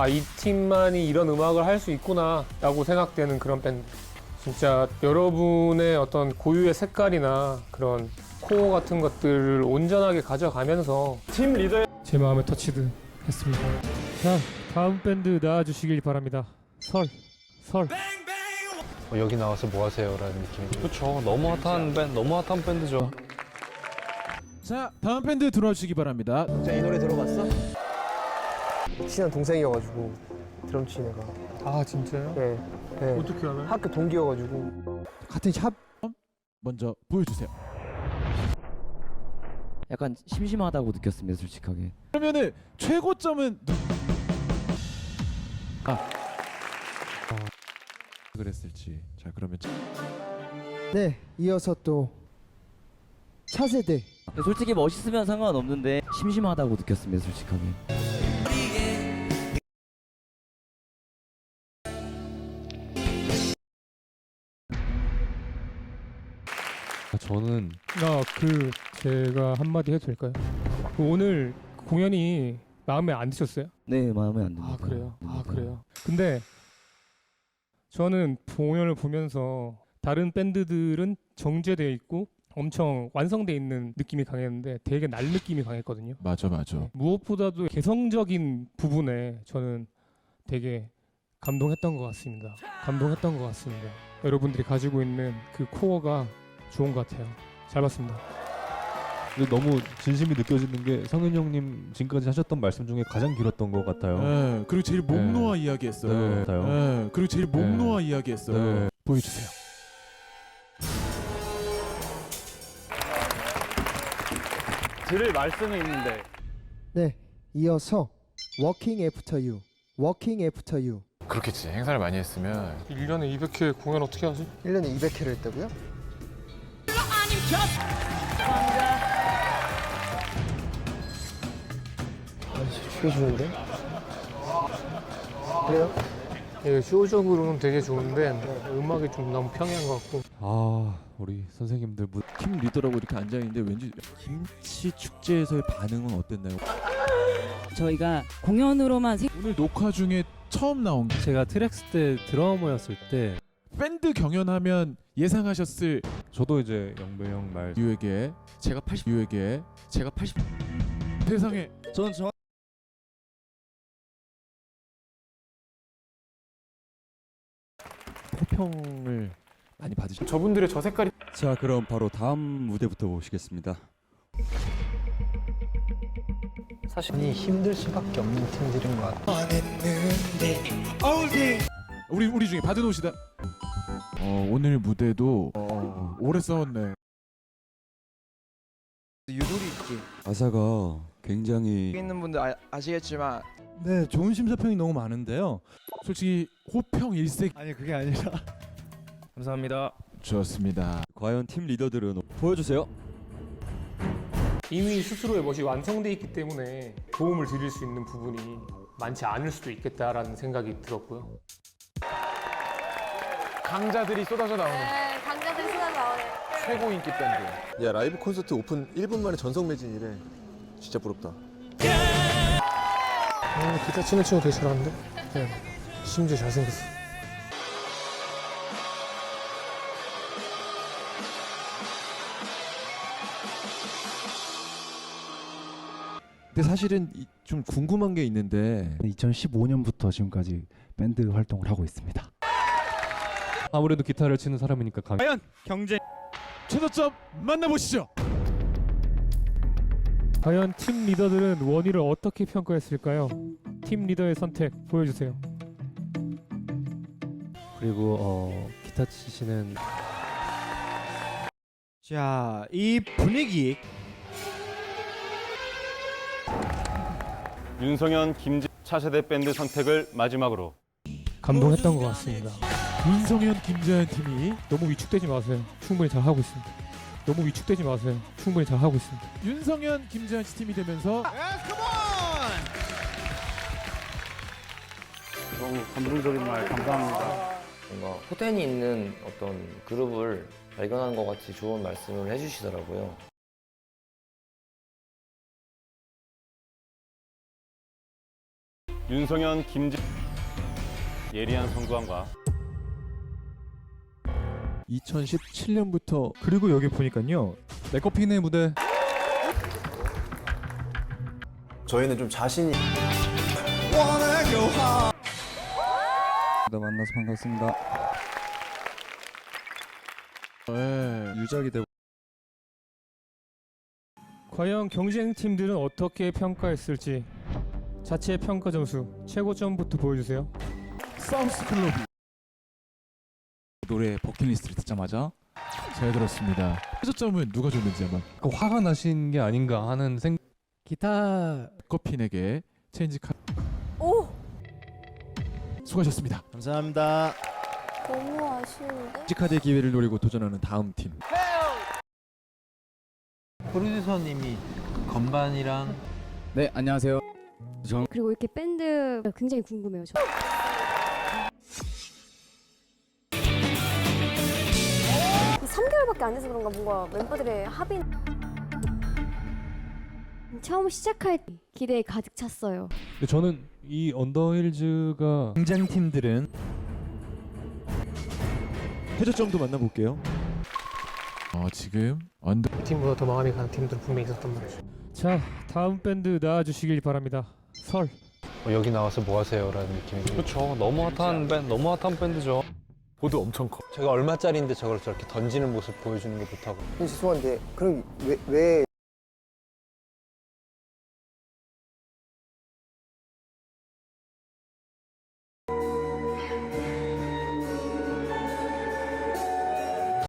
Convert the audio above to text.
아, 이 팀만이 이런 음악을 할 수 있구나 라고 생각되는 그런 밴드. 진짜 여러분의 어떤 고유의 색깔이나 그런 코어 같은 것들을 온전하게 가져가면서 팀 리더의 제 마음에 터치드 했습니다. 자, 다음 밴드 나와주시길 바랍니다. 설, 설. 어, 여기 나와서 뭐 하세요 라는 느낌이 그렇죠. 너무 핫한 밴드, 너무 핫한 밴드죠. 자 다음 밴드 들어와 주시기 바랍니다. 친한 동생이어가지고 드럼 치는 애가 아, 진짜요? 네, 네. 어떻게 알아요? 학교 동기여가지고 같은 샵 먼저 보여주세요. 약간 심심하다고 느꼈습니다, 솔직하게. 그러면은 최고점은 누... 아 그랬을지 자 그러면 네, 이어서 또 차세대 솔직히 멋있으면 상관없는데 심심하다고 느꼈습니다, 솔직하게. 저는 아, 그 제가 한마디 해도 될까요? 그 오늘 공연이 마음에 안 드셨어요? 네, 마음에 안 듭니다. 아, 그래요? 아, 네. 그래요? 근데 저는 공연을 보면서 다른 밴드들은 정제되어 있고 엄청 완성돼 있는 느낌이 강했는데 되게 날 느낌이 강했거든요. 맞아 맞아. 무엇보다도 개성적인 부분에 저는 되게 감동했던 것 같습니다. 감동했던 것 같습니다. 여러분들이 가지고 있는 그 코어가 좋은 것 같아요. 잘 봤습니다. 근데 너무 진심이 느껴지는 게 성윤 형님 지금까지 하셨던 말씀 중에 가장 길었던 것 같아요. 네, 그리고 제일 목 네. 놓아 이야기했어요. 네. 네, 그리고 제일 목 네. 놓아 이야기했어요. 네. 보여주세요. 드릴 말씀이 있는데 네, 이어서 Walking After You Walking After You 그렇겠지. 행사를 많이 했으면 1년에 200회 공연 어떻게 하지? 1년에 200회를 했다고요? 아, 죽여주는데? 그래요? 예, 쇼적으로는 되게 좋은데 음악이 좀 너무 평이한 것 같고 아 우리 선생님들 무... 팀 리더라고 이렇게 앉아 있는데 왠지 김치 축제에서의 반응은 어땠나요? 저희가 공연으로만 생- 오늘 녹화 중에 처음 나온 게 제가 트랙스 때 드러머였을 때 밴드 경연하면 예상하셨을 저도 이제 영배 형말 유에게 제가 80 유에게 제가 80 세상에 저는 저 호평을 많이 받으셨. 저분들의 저 색깔이 자 그럼 바로 다음 무대부터 보시겠습니다. 사실 힘들 수밖에 없는 팀들인 것 같아요. 우리 우리 중에 받은 옷이다. 어, 오늘 무대도 어, 오래 싸웠네. 가사가 굉장히 있는 분들 아, 아시겠지만 네, 좋은 심사평이 너무 많은데요 솔직히 호평 일색 아니 그게 아니라 감사합니다. 좋습니다. 과연 팀 리더들은 보여주세요. 이미 스스로의 멋이 완성돼 있기 때문에 도움을 드릴 수 있는 부분이 많지 않을 수도 있겠다라는 생각이 들었고요. 강자들이 쏟아져 나오는 네, 강자들 수다 나오네. 최고 인기 밴드. 야 라이브 콘서트 오픈 1분 만에 전성 매진이래. 진짜 부럽다. 아, 기타 치는 친구 되게 잘하는데? 네. 심지어 잘생겼어. 근데 사실은 이- 좀 궁금한 게 있는데 2015년부터 지금까지 밴드 활동을 하고 있습니다. 아무래도 기타를 치는 사람이니까 강. 최저점 만나보시죠. 과연 팀 리더들은 원희를 어떻게 평가했을까요? 팀 리더의 선택 보여주세요. 그리고 어 기타 치시는 자, 이 분위기 윤성현, 김지 차세대 밴드 선택을 마지막으로 감동했던 것 같습니다. 윤성현 김재현 팀이 너무 위축되지 마세요. 충분히 잘 하고 있습니다. 너무 위축되지 마세요. 충분히 잘 하고 있습니다. 윤성현 김재현 씨 팀이 되면서 너무 감동적인 말 감사합니다. 뭔가 포텐이 있는 어떤 그룹을 발견한 것 같이 좋은 말씀을 해주시더라고요. 윤성현, 김재 예리한 성구함과 2017년부터 그리고 여기 보니까요. 네커핀의 무대 저희는 좀 자신이 만나서 반갑습니다. 예. 유작이 되고 과연 경쟁 팀들은 어떻게 평가했을지 자체 평가 점수 최고점부터 보여주세요. 사우스 클럽 노래 버킷리스트를 듣자마자 잘 들었습니다. 최저점은 누가 줬는지 아마 그 화가 나신 게 아닌가 하는 생. 기타 커핀에게 체인지 카 오! 수고하셨습니다. 감사합니다. 너무 아쉬운데? 카드의 기회를 노리고 도전하는 다음 팀. 프로듀서님이 건반이랑 네, 안녕하세요. 그리고 이렇게 밴드 굉장히 궁금해요. 저. 3개월밖에 안 돼서 그런가 뭔가 멤버들의 합의 처음 시작할 때 기대에 가득 찼어요. 근데 저는 이 언더힐즈가 경쟁팀들은 최저점도 만나볼게요. 어, 지금 언더 팀보다 더 마음이 가는 팀들 분명히 있었단 말이죠. 자 다음 밴드 나와주시길 바랍니다. 설. 어, 여기 나와서 뭐 하세요라는 느낌이. 그렇죠. 너무 핫한 밴드, 너무 핫한 밴드죠. 보드 엄청 커. 제가 얼마짜리인데 저걸 저렇게 던지는 모습 보여주는 게 좋다고. 죄송한데 그럼 왜, 왜